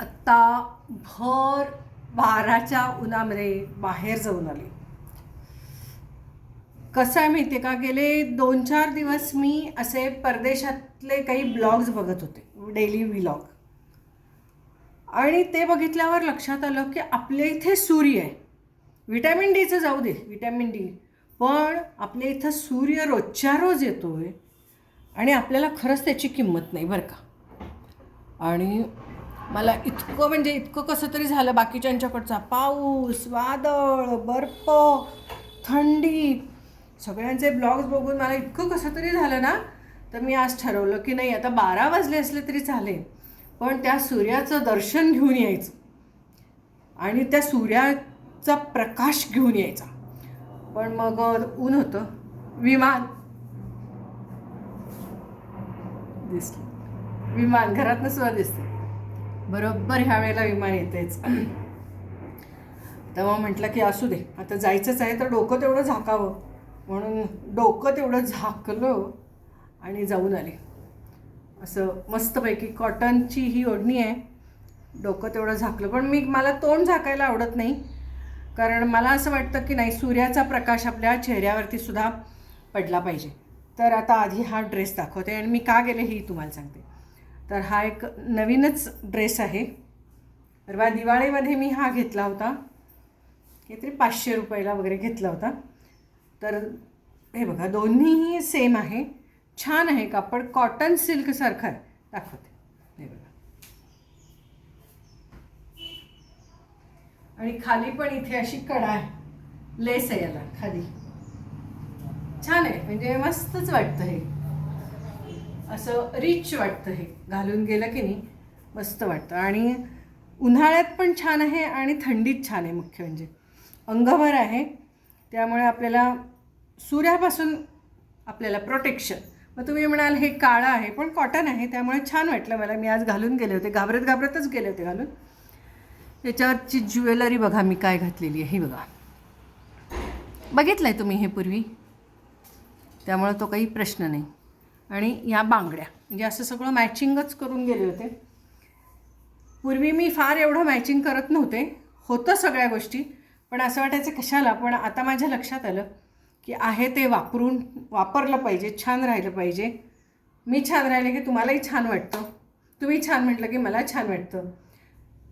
आत्ता भर बाराच्या उन्हामध्ये बाहेर जाऊन आले. कसं आहे माहिती आहे का? गेले दोन चार दिवस मी असे परदेशातले काही ब्लॉग्स बघत होते डेली व्लॉग आणि ते बघितल्यावर लक्षात आलं की आपल्या इथे सूर्य आहे. विटॅमिन डीचं जाऊ दे विटॅमिन डी. पण आपल्या इथं सूर्य रोजच्या रोज येतो आहे आणि आपल्याला खरंच त्याची किंमत नाही बरं का. आणि मला इतकं म्हणजे इतकं कसं तरी झालं बाकीच्यांच्याकडचा. पाऊस वादळ बर्फ थंडी सगळ्यांचे ब्लॉग्स बघून मला इतकं कसं तरी झालं ना तर मी आज ठरवलं की नाही आता बारा वाजले असले तरी चालेल. पण त्या सूर्याचं दर्शन घेऊन यायचं. आणि त्या सूर्याचा प्रकाश घेऊन यायचा. पण मग ऊन होतं. विमान. दिसलं. विमान घरातनं सुद्धा दिसते. बरोबर ह्या वेळेला विमान येतेच तेव्हा म्हटलं की असू दे आता जायचंच आहे तर डोकं तेवढं झाकावं. म्हणून डोकं तेवढं झाकलं आणि जाऊन आले. असं मस्तपैकी कॉटनची ही ओढणी आहे. डोकं तेवढं झाकलं. पण मी मला तोंड झाकायला आवडत नाही. कारण मला असं वाटतं की नाही सूर्याचा प्रकाश आपल्या चेहऱ्यावरती सुद्धा पडला पाहिजे. तर आता आधी हा ड्रेस दाखवते आणि मी का गेले ही तुम्हाला सांगते. तर हा एक नवीनच ड्रेस आहे. परवा दिवाळीमध्ये मी हा घेतला होता. काहीतरी पाचशे रुपयाला वगैरे घेतला होता. तर हे बघा दोन्हीही सेम आहे. छान आहे कापड. कॉटन सिल्कसारखं आहे. दाखवते. हे बघा. आणि खाली पण इथे अशी कडा आहे. लेस आहे याला खाली. छान आहे. म्हणजे मस्तच वाटतं हे. असं रिच वाटतं हे. घालून गेलं की नाही मस्त वाटतं. आणि उन्हाळ्यात पण छान आहे आणि थंडीत छान आहे मुख्य म्हणजे. अंगभर आहे. त्यामुळे आपल्याला सूर्यापासून आपल्याला प्रोटेक्शन मग तुम्ही म्हणाल हे काळं आहे. पण कॉटन आहे. त्यामुळे छान वाटलं मला. मी आज घालून गेले होते. घाबरत घाबरतच गेले होते घालून. त्याच्यावरची ज्वेलरी बघा मी काय घातलेली आहे. हे बघा. बघितलं आहे तुम्ही हे पूर्वी? त्यामुळं तो काही प्रश्न नाही. आणि या बांगड्या. म्हणजे असं सगळं मॅचिंगच करून गेले होते. पूर्वी मी फार एवढं मॅचिंग करत नव्हते. होतं सगळ्या गोष्टी. पण असं वाटायचं कशाला? पण आता माझ्या लक्षात आलं की आहे ते वापरून वापरलं पाहिजे छान राहिलं पाहिजे. मी छान राहिले की तुम्हालाही छान वाटतं. तुम्ही छान म्हटलं की मला छान वाटतं.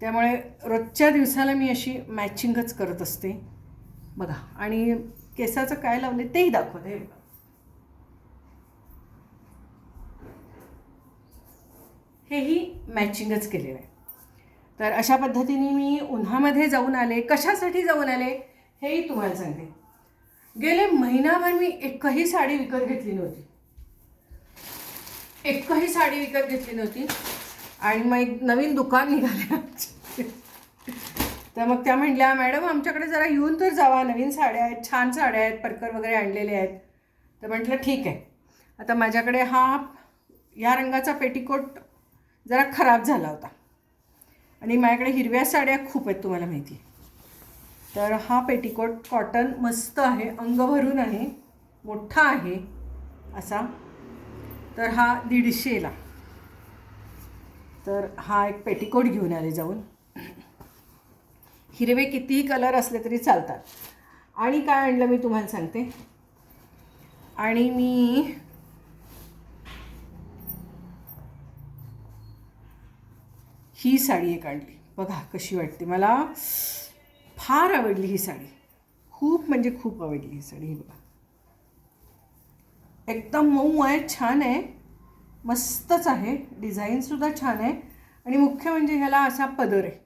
त्यामुळे रोजच्या दिवसाला मी अशी मॅचिंगच करत असते. बघा. आणि केसाचं काय लावले तेही दाखवते हे बघा हेही मॅचिंगच केलेलं आहे. तर अशा पद्धतीने मी उन्हामध्ये जाऊन आले. कशासाठी जाऊन आले? हेही तुम्हाला सांगते. गेले महिनाभर मी एकही साडी विकत घेतली नव्हती. एकही साडी विकत घेतली नव्हती. आणि मग एक नवीन दुकान निघाले तर मग त्या म्हणल्या मॅडम आमच्याकडे जरा येऊन तर जावा. नवीन साड्या आहेत छान साड्या आहेत परकर वगैरे आणलेले आहेत. तर म्हटलं ठीक आहे. आता माझ्याकडे हा या रंगाचा पेटीकोट जरा खराब झाला होता. आणि माझ्याकडे हिरव्या साड्या खूप आहेत तुम्हाला माहिती. तर हा पेटीकोट कॉटन मस्त आहे अंग भरून आहे मोठा आहे असा. तर हा दीडशेला तर हा एक पेटीकोट घेऊन आले जाऊन. हिरवे कितीही कलर असले तरी चालतात. आणि काय आणलं मी तुम्हाला सांगते. आणि मी ही साडी एक काढली बघा कशी वाटते. मला फार आवडली ही साडी. खूप म्हणजे खूप आवडली ही साडी. ही बघा. एकदम मऊ आहे छान आहे. मस्तच आहे. डिझाईनसुद्धा छान आहे. आणि मुख्य म्हणजे ह्याला असा पदर आहे.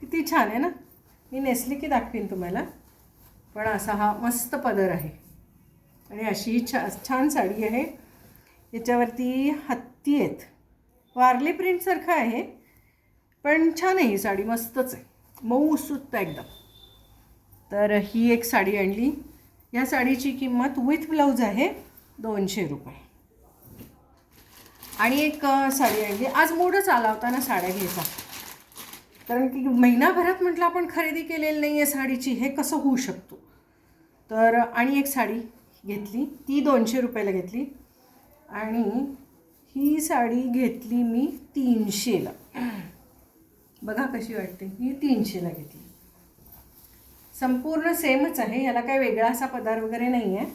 किती छान आहे ना. मी नेसली की दाखवीन तुम्हाला. पण असा हा मस्त पदर आहे. आणि अशी ही छा छान साडी आहे. याच्यावरती हत्ती आहेत. वारली प्रिंटसारखं आहे पण छान आहे ही साडी मस्तच आहे. मऊ सुत्त एकदम. तर ही एक साडी आणली. या साडीची किंमत विथ ब्लाऊज आहे दोनशे रुपये. आणि एक साडी आणली. आज मोडच आला होता ना साड्या घ्यायचा. कारण की महिनाभरात म्हटलं आपण खरेदी केलेली नाही आहे साडीची हे कसं होऊ शकतो? तर आणि एक साडी घेतली. ती दोनशे रुपयाला घेतली. आणि ही साडी घेतली मी तीनशेला. बघा कशी वाटते. ही तीनशेला घेतली. संपूर्ण सेमच आहे. याला काही वेगळा असा पदार वगैरे नाही आहे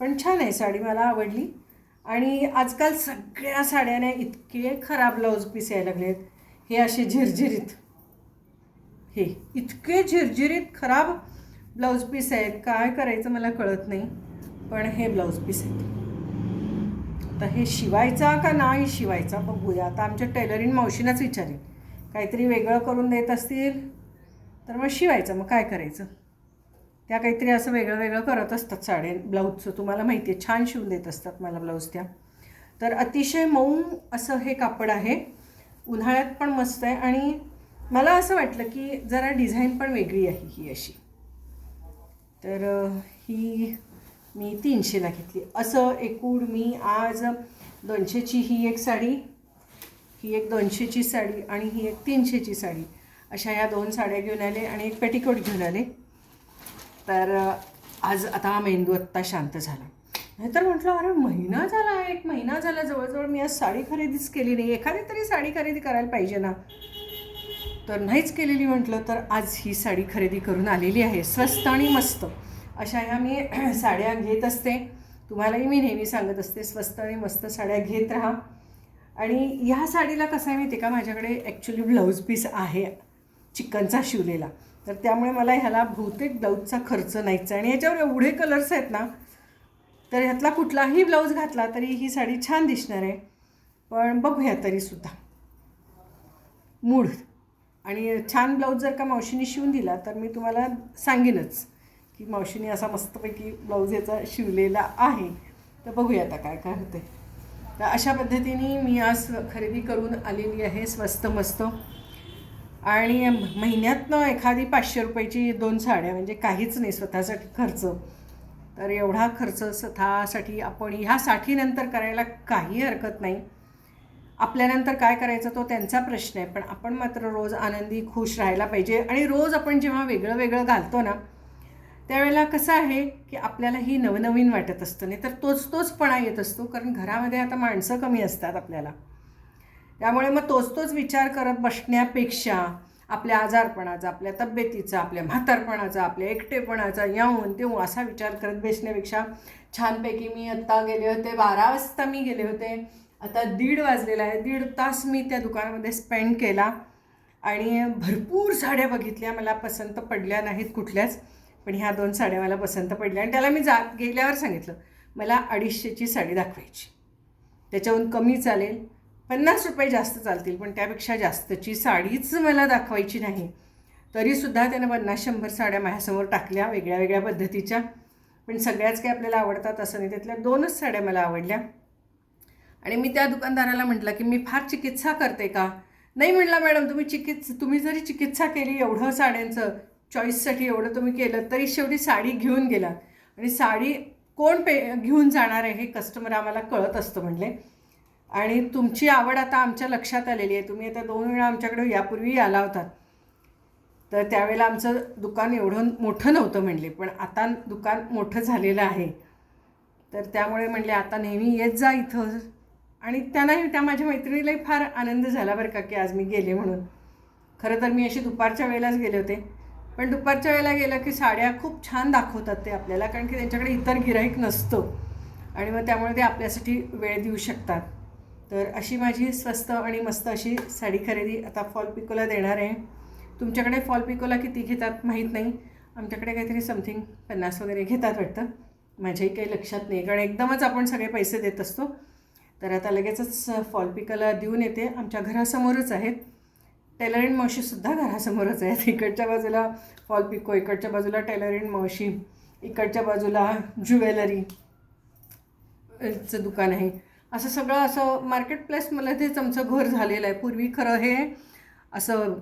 पण छान आहे. साडी मला आवडली. आणि आजकाल सगळ्या साड्याने इतके खराब ब्लाऊज पीस यायला लागलेत. हे असे झिरझिरीत. हे इतके झिरझिरीत खराब ब्लाऊज पीस आहेत. काय करायचं मला कळत नाही. पण हे ब्लाऊज पीस आहेत. तर हे शिवायचा का नाही शिवायचा बघूया. आता आमच्या टेलरिंग मावशीनाच विचारेल. काहीतरी वेगळं करून देत असतील तर मग शिवायचं. मग काय करायचं? त्या काहीतरी असं वेगळं वेगळं करत असतात साडे ब्लाऊजचं. तुम्हाला माहिती आहे छान शिवून देत असतात मला ब्लाऊज त्या. तर अतिशय मऊ असं हे कापड आहे. उन्हाळ्यात पण मस्त आहे आणि मला असं वाटलं की जरा डिझाईन पण वेगळी आहे ही अशी. तर ही मी तीनशेला घेतली. असं एकूण मी आज दोनशेची ही एक साडी ही एक दोनशेची साडी आणि ही एक तीनशेची साडी अशा ह्या दोन साड्या घेऊन आले आणि एक पेटिकोट घेऊन आले. तर आज आता हा मेंदू आत्ता शांत झाला. नाहीतर म्हटलं अरे महिना झाला एक महिना झाला जवळजवळ मी आज साडी खरेदीच केली नाही. एखादी तरी साडी खरेदी करायला पाहिजे ना. तर नाहीच केलेली म्हटलं तर आज ही साडी खरेदी करून आलेली आहे. स्वस्त आणि मस्त. अशा ह्या मी साड्या घेत असते. तुम्हालाही मी नेहमी सांगत असते स्वस्त आणि मस्त साड्या घेत राहा. आणि ह्या साडीला कसं आहे माहिती आहे का? माझ्याकडे ॲक्च्युली ब्लाऊज पीस आहे चिकनचा शिवलेला. तर त्यामुळे मला ह्याला बहुतेक ब्लाऊजचा खर्च नाहीच आहे. आणि याच्यावर एवढे कलर्स आहेत ना तर ह्यातला कुठलाही ब्लाऊज घातला तरी ही साडी छान दिसणार आहे. पण बघूया तरीसुद्धा मूड. आणि छान ब्लाऊज जर का मावशीने शिवून दिला तर मी तुम्हाला सांगेनच. की मावशीने असा मस्तपैकी ब्लाऊज याचा शिवलेला आहे. तर बघूया आता काय काय होते तर अशा पद्धतीने मी आज खरेदी करून आलेली आहे स्वस्त मस्त. आणि महिन्यातनं एखादी पाचशे रुपयाची दोन साड्या म्हणजे काहीच नाही स्वतःसाठी खर्च. तर एवढा खर्च स्वतःसाठी आपण ह्या साठीनंतर करायला काही हरकत नाही. आपल्यानंतर काय करायचं तो त्यांचा प्रश्न आहे. पण आपण मात्र रोज आनंदी खुश राहायला पाहिजे. आणि रोज आपण जेव्हा वेगळं वेगळं घालतो ना त्यावेळेला कसं आहे की आपल्यालाही नवनवीन वाटत असतं. नाही तर तोच तोचपणा येत असतो. कारण घरामध्ये आता माणसं कमी असतात आपल्याला. त्यामुळे मग तोच तोच विचार करत बसण्यापेक्षा आपल्या आजारपणाचा आपल्या तब्येतीचा आपल्या म्हातारपणाचा आपल्या एकटेपणाचा याहून देऊ असा विचार करत बसण्यापेक्षा छानपैकी मी आत्ता गेले होते. बारा वाजता मी गेले होते. आता दीड वाजलेला आहे. दीड तास मी त्या दुकानामध्ये स्पेंड केला आणि भरपूर साड्या बघितल्या. मला पसंत पडल्या नाहीत कुठल्याच. पण ह्या दोन साड्या मला पसंत पडल्या आणि त्याला मी जात गेल्यावर सांगितलं मला अडीचशेची साडी दाखवायची. त्याच्याहून कमी चालेल. पन्नास रुपये जास्त चालतील पण त्यापेक्षा जास्तची साडीच मला दाखवायची नाही. तरीसुद्धा त्यानं पन्नास शंभर साड्या माझ्यासमोर टाकल्या वेगळ्या वेगळ्या पद्धतीच्या. पण सगळ्याच काही आपल्याला आवडतात असं नाही. त्यातल्या दोनच साड्या मला आवडल्या. आणि मी त्या दुकानदाराला म्हटलं की मी फार चिकित्सा करते का? नाही म्हटलं मॅडम तुम्ही चिकित्स तुम्ही जरी चिकित्सा केली एवढं साड्यांचं चॉईससाठी एवढं तुम्ही केलं तरी शेवटी साडी घेऊन गेलात. आणि साडी कोण पे घेऊन जाणार आहे हे कस्टमर आम्हाला कळत असतं म्हणले आणि तुमची आवड आता आमच्या लक्षात आलेली आहे. तुम्ही आता दोन वेळा आमच्याकडे यापूर्वी आला होतात. तर त्यावेळेला आमचं दुकान एवढं मोठं नव्हतं म्हणले पण आता दुकान मोठं झालेलं आहे. तर त्यामुळे म्हणले आता नेहमी येत जा इथं. आणि त्यांनाही त्या माझ्या मैत्रिणीलाही फार आनंद झाला बरं का की आज मी गेले म्हणून. खरं तर मी अशी दुपारच्या वेळेलाच गेले होते. पण दुपारच्या वेळेला गेलं की साड्या खूप छान दाखवतात ते आपल्याला कारण की त्यांच्याकडे इतर गिराईक नसतं. आणि मग त्यामुळे ते आपल्यासाठी वेळ देऊ शकतात. तर अशी माझी स्वस्त आणि मस्त अशी साडी खरेदी आता फॉल पिकोला देणार आहे. तुमच्याकडे फॉल पिकोला किती घेतात माहीत नाही. आमच्याकडे काहीतरी समथिंग पन्नास वगैरे घेतात वाटतं. माझ्याही काही लक्षात नाही कारण एकदमच आपण सगळे पैसे देत असतो. तर आता लगेचच फॉल पिकोला देऊन येते. आमच्या घरासमोरच आहेत. टेलरिंग मावशीसुद्धा घरासमोरच आहेत. इकडच्या बाजूला फॉल पिको इकडच्या बाजूला टेलरिंग मावशी इकडच्या बाजूला ज्युवेलरी चं दुकान आहे. असं सगळं असं मार्केट प्लेस मला तेच आमचं घर झालेलं आहे. पूर्वी खरं हे असं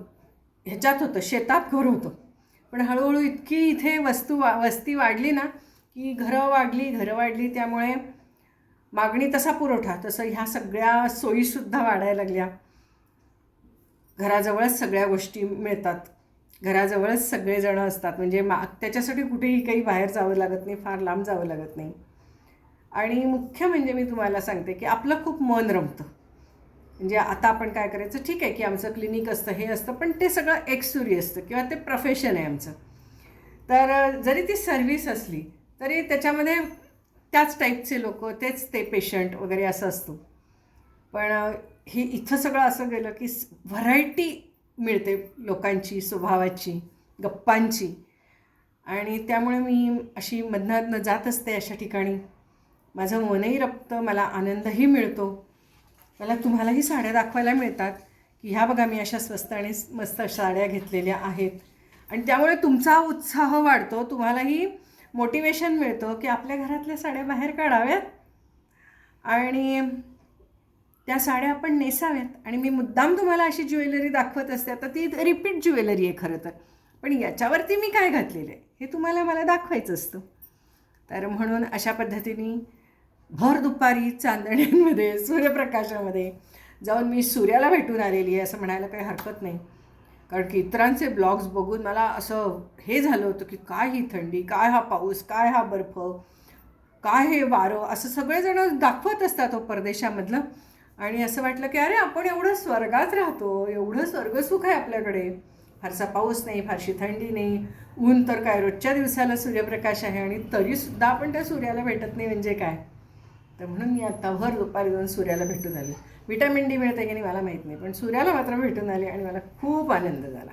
ह्याच्यात होतं शेतात घर होतं. पण हळूहळू इतकी इथे वस्तू वा वस्ती वाढली ना की घरं वाढली घरं वाढली त्यामुळे मागणी तसा पुरवठा तसं ह्या सगळ्या सोयीसुद्धा वाढायला लागल्या. घराजवळच सगळ्या गोष्टी मिळतात. घराजवळच सगळेजणं असतात. म्हणजे मा त्याच्यासाठी कुठेही काही बाहेर जावं लागत नाही फार लांब जावं लागत नाही. आणि मुख्य म्हणजे मी तुम्हाला सांगते की आपलं खूप मन रमतं. म्हणजे आता आपण काय करायचं ठीक आहे की आमचं क्लिनिक असतं हे असतं पण ते सगळं एक्सुरी असतं किंवा ते प्रोफेशन आहे आमचं. तर जरी ती सर्व्हिस असली तरी त्याच्यामध्ये त्याच टाईपचे लोक तेच ते पेशंट वगैरे असं असतो. पण हे इथं सगळं असं गेलं की व्हरायटी मिळते लोकांची स्वभावाची गप्पांची. आणि त्यामुळे मी अशी मधनातनं जात असते अशा ठिकाणी. माझं मनही रपतं मला आनंदही मिळतो. मला तुम्हालाही साड्या दाखवायला मिळतात की ह्या बघा मी अशा स्वस्त आणि मस्त साड्या घेतलेल्या आहेत. आणि त्यामुळे तुमचा उत्साह वाढतो तुम्हालाही मोटिवेशन मिळतं की आपल्या घरातल्या साड्या बाहेर काढाव्यात. आणि त्या साड्या आपण नेसाव्यात. आणि मी मुद्दाम तुम्हाला अशी ज्वेलरी दाखवत असते. आता ती रिपीट ज्वेलरी आहे खरं तर. पण याच्यावरती मी काय घातलेलं आहे? हे तुम्हाला मला दाखवायचं असतं. तर म्हणून अशा पद्धतीने भर दुपारी चांदण्यांमध्ये सूर्यप्रकाशामध्ये जाऊन मी सूर्याला भेटून आलेली आहे असं म्हणायला काही हरकत नाही. कारण की इतरांचे ब्लॉग्स बघून मला असं हे झालं होतं की काय ही थंडी काय हा पाऊस काय हा बर्फ काय हे वारं असं सगळेजण दाखवत असतात तो परदेशामधलं. आणि असं वाटलं की अरे आपण एवढं स्वर्गात राहतो एवढं स्वर्गसुख आहे आपल्याकडे. फारसा पाऊस नाही फारशी थंडी नाही. ऊन तर काय रोजच्या दिवसाला सूर्यप्रकाश आहे आणि तरीसुद्धा आपण त्या सूर्याला भेटत नाही म्हणजे काय? तर म्हणून मी आता भर दुपारी जाऊन सूर्याला भेटून आले. विटॅमिन डी मिळते की नाही मला माहीत नाही पण सूर्याला मात्र भेटून आले आणि मला खूप आनंद झाला.